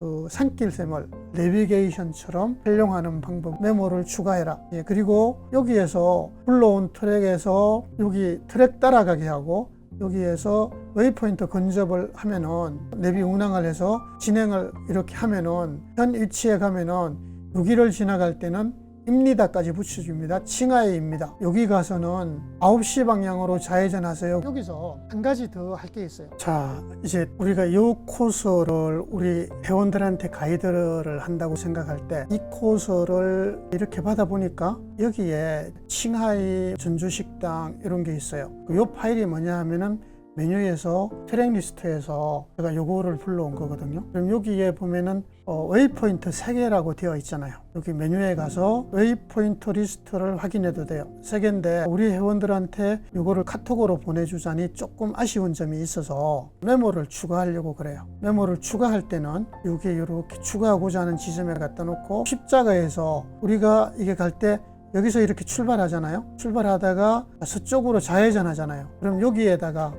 그 산길샘을 내비게이션처럼 활용하는 방법 메모를 추가해라. 예, 그리고 여기에서 불러온 트랙에서 여기 트랙 따라가게 하고 여기에서 웨이포인트 근접을 하면은 내비 운항을 해서 진행을 이렇게 하면은 현 위치에 가면은 여기를 지나갈 때는 입니다까지 붙여줍니다. 칭하에입니다. 여기 가서는 9시 방향으로 좌회전하세요. 여기서 한 가지 더 할 게 있어요. 자, 이제 우리가 이 코스를 우리 회원들한테 가이드를 한다고 생각할 때 이 코스를 이렇게 받아보니까 여기에 칭하이 전주식당 이런 게 있어요. 이 파일이 뭐냐 하면은 메뉴에서 트랙 리스트에서 제가 요거를 불러온 거거든요. 그럼 여기에 보면은 어, 웨이포인트 3개라고 되어 있잖아요. 여기 메뉴에 가서 웨이포인트 리스트를 확인해도 돼요. 3개인데 우리 회원들한테 요거를 카톡으로 보내주자니 조금 아쉬운 점이 있어서 메모를 추가하려고 그래요. 메모를 추가할 때는 여기에 이렇게 추가하고자 하는 지점에 갖다 놓고 십자가에서 우리가 이게 갈때 여기서 이렇게 출발하잖아요. 출발하다가 서쪽으로 좌회전하잖아요. 그럼 여기에다가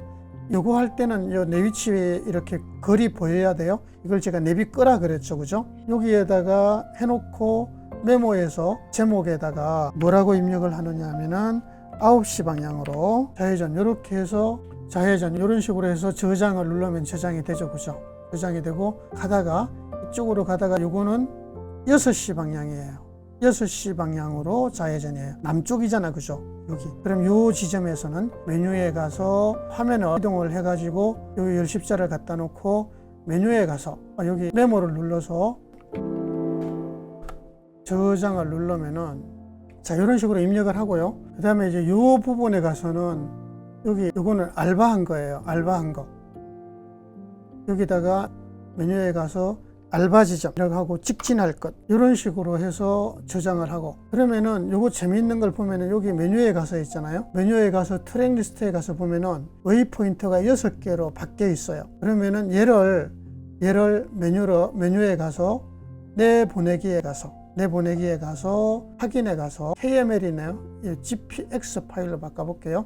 요거 할 때는 요내 위치에 이렇게 거리 보여야 돼요. 이걸 제가 내비 끄라 그랬죠. 그죠? 여기에다가 해놓고 메모에서 제목에다가 뭐라고 입력을 하느냐 하면은 9시 방향으로 좌회전 이렇게 해서 좌회전 이런 식으로 해서 저장을 누르면 저장이 되죠. 그죠? 저장이 되고 가다가 이쪽으로 가다가 요거는 6시 방향이에요. 6시 방향으로 좌회전이에요. 남쪽이잖아. 그죠? 여기. 그럼 요 지점에서는 메뉴에 가서 화면을 이동을 해가지고 여기 열십자를 갖다 놓고 메뉴에 가서 아, 여기 메모를 눌러서 저장을 누르면은 자 이런 식으로 입력을 하고요. 그 다음에 이제 요 부분에 가서는 여기 요거는 알바한 거예요. 알바한 거. 여기다가 메뉴에 가서 알바 지점 이라고 하고 직진할 것 이런 식으로 해서 저장을 하고. 그러면은 요거 재미있는 걸 보면은 여기 메뉴에 가서 있잖아요. 메뉴에 가서 트랙 리스트에 가서 보면은 웨이포인트가 여섯 개로 바뀌어 있어요. 그러면은 얘를 얘를 메뉴로 메뉴에 가서 내 보내기에 가서 내 보내기에 가서 확인에 가서 KML이네요. GPX 파일로 바꿔볼게요.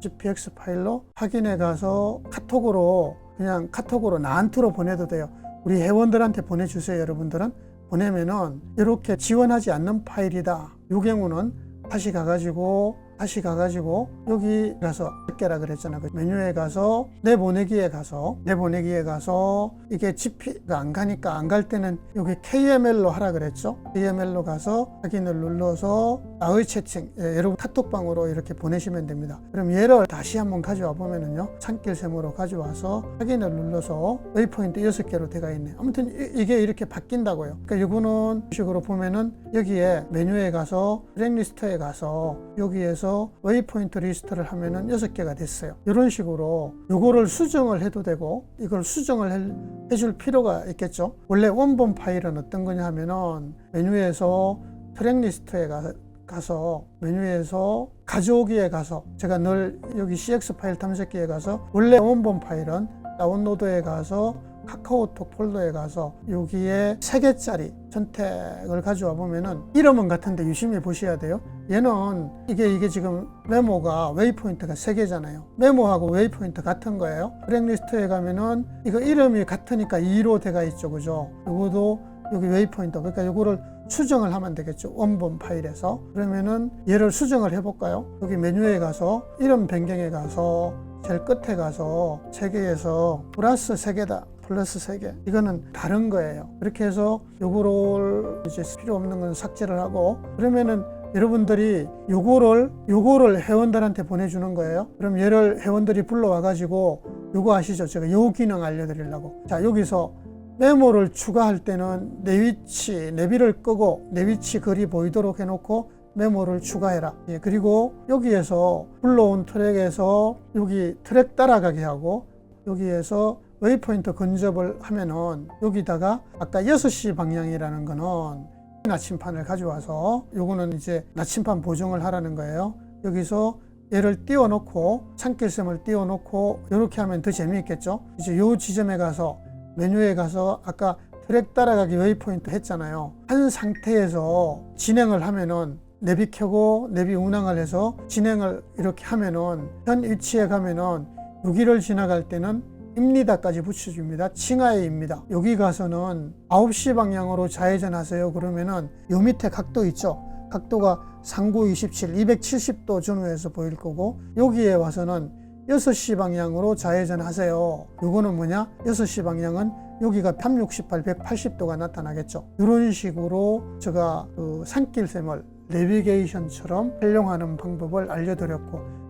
GPX 파일로 확인해 가서 카톡으로 그냥 카톡으로 나한테로 보내도 돼요 우리 회원들한테 보내주세요 여러분들은. 보내면은 이렇게 지원하지 않는 파일이다. 이 경우는 다시 가가지고 다시 가가지고 여기 가서 몇 개라 그랬잖아. 그 메뉴에 가서 내 보내기에 가서 내 보내기에 가서 이게 GP가 안 가니까 안 갈 때는 여기 KML로 하라 그랬죠? KML로 가서 확인을 눌러서 나의 채팅 예, 여러분 카톡방으로 이렇게 보내시면 됩니다. 그럼 얘를 다시 한번 가져와 보면은요 산길샘으로 가져와서 확인을 눌러서 웨이포인트 6개로 돼가 있네. 아무튼 이- 이게 이렇게 바뀐다고요. 그러니까 이거는 식으로 보면은 여기에 메뉴에 가서 트랙 리스트에 가서 여기에서 웨이포인트 리스트를 하면은 6개가 됐어요. 이런 식으로 요거를 수정을 해도 되고 이걸 수정을 해- 해줄 필요가 있겠죠? 원래 원본 파일은 어떤 거냐 하면은 메뉴에서 트랙 리스트에 가, 가서 메뉴에서 가져오기에 가서 제가 늘 여기 CX 파일 탐색기에 가서 원래 원본 파일은 다운로드에 가서 카카오톡 폴더에 가서 여기에 세 개짜리 선택을 가져와 보면은 이름은 같은데 유심히 보셔야 돼요. 얘는 이게 이게 지금 메모가 웨이포인트가 세 개잖아요. 메모하고 웨이포인트 같은 거예요. 브랙리스트에 가면은 이거 이름이 같으니까 2로 돼가 있죠, 그죠? 요거도 여기 웨이포인트. 그러니까 요거를 수정을 하면 되겠죠. 원본 파일에서. 그러면은 얘를 수정을 해볼까요? 여기 메뉴에 가서 이름 변경에 가서 제일 끝에 가서 세 개에서 플러스 세 개다. 플러스 세 개. 이거는 다른 거예요. 그렇게 해서 요거를 이제 필요 없는 건 삭제를 하고. 그러면은 여러분들이 요거를 요거를 회원들한테 보내주는 거예요. 그럼 얘를 회원들이 불러와 가지고 요거 아시죠? 제가 요 기능 알려드리려고. 자 여기서 메모를 추가할 때는 내 위치, 내비를 끄고 내 위치 글이 보이도록 해놓고 메모를 추가해라. 예, 그리고 여기에서 불러온 트랙에서 여기 트랙 따라가게 하고 여기에서 웨이포인트 근접을 하면은 여기다가 아까 6시 방향이라는 거는 나침판을 가져와서 요거는 이제 나침판 보정을 하라는 거예요. 여기서 얘를 띄워놓고 창길샘을 띄워놓고 이렇게 하면 더 재미있겠죠. 이제 요 지점에 가서 메뉴에 가서 아까 트랙 따라가기 웨이포인트 했잖아요. 한 상태에서 진행을 하면은 내비 켜고 내비 운항을 해서 진행을 이렇게 하면은 현 위치에 가면은 여기를 지나갈 때는 입니다까지 붙여줍니다. 칭하에입니다. 여기 가서는 9시 방향으로 좌회전하세요. 그러면은 요 밑에 각도 있죠. 각도가 상구 27, 270도 전후에서 보일 거고 여기에 와서는 6시 방향으로 좌회전하세요. 요거는 뭐냐? 6시 방향은 여기가 368, 180도가 나타나겠죠. 이런 식으로 제가 그 산길샘을 내비게이션처럼 활용하는 방법을 알려드렸고